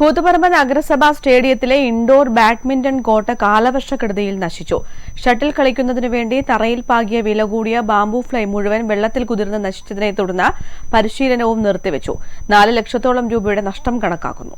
കൂത്തുപറമ്പ് നഗരസഭാ സ്റ്റേഡിയത്തിലെ indoor badminton court കാലവർഷക്കെടുതിയിൽ നശിച്ചു. ഷട്ടിൽ കളിക്കുന്നതിനു വേണ്ടി തറയിൽ പാകിയ വില കൂടിയ ബാംബു ഫ്ലൈ മുഴുവൻ വെള്ളത്തിൽ കുതിർന്ന് നശിച്ചതിനെ തുടർന്ന് പരിശീലനവും നിർത്തിവെച്ചു. നാല് ലക്ഷത്തോളം രൂപയുടെ നഷ്ടം കണക്കാക്കുന്നു.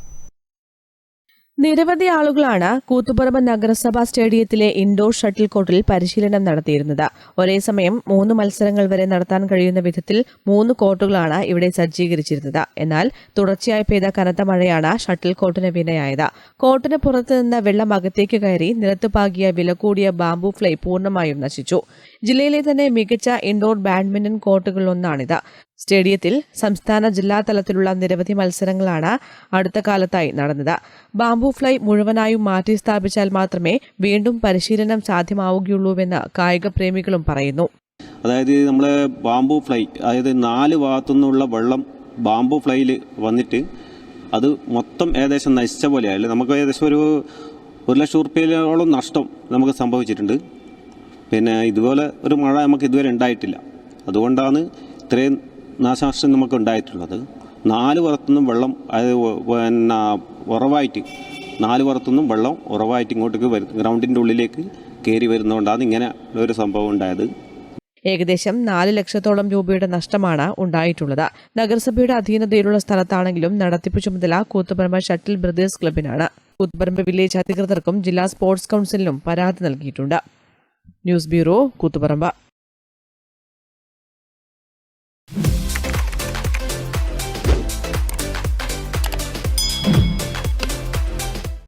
നിരവധി ആളുകളാണ് കൂത്തുപറമ്പ് നഗരസഭാ സ്റ്റേഡിയത്തിലെ ഇൻഡോർ ഷട്ടിൽ കോർട്ടിൽ പരിശീലനം നടത്തിയിരുന്നത്. ഒരേ സമയം മൂന്ന് മത്സരങ്ങൾ വരെ നടത്താൻ കഴിയുന്ന വിധത്തിൽ മൂന്ന് കോർട്ടുകളാണ് ഇവിടെ സജ്ജീകരിച്ചിരുന്നത്. എന്നാൽ തുടർച്ചയായി പെയ്ത കനത്ത മഴയാണ് ഷട്ടിൽ കോർട്ടിന് വിനയായത്. കോർട്ടിന് പുറത്തു നിന്ന് വെള്ളം അകത്തേക്ക് കയറി നിലത്തുപാകിയ വില കൂടിയ ബാംബു ഫ്ലൈ പൂർണമായും നശിച്ചു. ജില്ലയിലെ തന്നെ മികച്ച ഇൻഡോർ ബാഡ്മിന്റൺ കോർട്ടുകളിലൊന്നാണിത്. സ്റ്റേഡിയത്തിൽ സംസ്ഥാന ജില്ലാ തലത്തിലുള്ള നിരവധി മത്സരങ്ങളാണ് അടുത്ത കാലത്തായി നടന്നത്. ബാംബു ഫ്ലൈ മുഴുവനായും മാറ്റി സ്ഥാപിച്ചാൽ മാത്രമേ വീണ്ടും പരിശീലനം സാധ്യമാവുകയുള്ളൂവെന്ന് കായിക പ്രേമികളും പറയുന്നു. അതായത് നമ്മൾ ബാംബു ഫ്ലൈ അതായത് നാല് ഭാഗത്തുനിന്നുള്ള വെള്ളം ബാംബു ഫ്ലൈയിൽ വന്നിട്ട് അത് മൊത്തം ഏകദേശം നശിച്ച പോലെയായി നമുക്ക് ഏകദേശം ഒരു ഒരു ലക്ഷം ഉറുപ്പ്യയോളം നഷ്ടം നമുക്ക് സംഭവിച്ചിട്ടുണ്ട്. പിന്നെ ഇതുപോലെ ഒരു മഴ നമുക്ക് ഇതുവരെ ഉണ്ടായിട്ടില്ല. അതുകൊണ്ടാണ് ഇത്രയും നാശനഷ്ടം നമുക്ക് ഉണ്ടായിട്ടുള്ളത്. നാല് പുറത്തുനിന്നും വെള്ളം അതായത് പിന്നെ ഉറവായിട്ട് നാല് പുറത്തുനിന്നും വെള്ളം ഉറവായിട്ട് ഇങ്ങോട്ടേക്ക് വരും ഗ്രൗണ്ടിന്റെ ഉള്ളിലേക്ക് കയറി വരുന്നതുകൊണ്ടാണ് ഇങ്ങനെ ഒരു സംഭവം ഉണ്ടായത്. ഏകദേശം നാല് ലക്ഷത്തോളം രൂപയുടെ നഷ്ടമാണ് ഉണ്ടായിട്ടുള്ളത്. നഗരസഭയുടെ അധീനതയിലുള്ള സ്ഥലത്താണെങ്കിലും നടത്തിപ്പ് ചുമതല കൂത്തുപറമ്പ് ഷട്ടിൽ ബ്രദേഴ്സ് ക്ലബിനാണ് കൂത്തുപറമ്പ് വില്ലേജ് അധികൃതർക്കും ജില്ലാ സ്പോർട്സ് കൌൺസിലിനും പരാതി നൽകിയിട്ടുണ്ട്. News bureau Koothuparamba.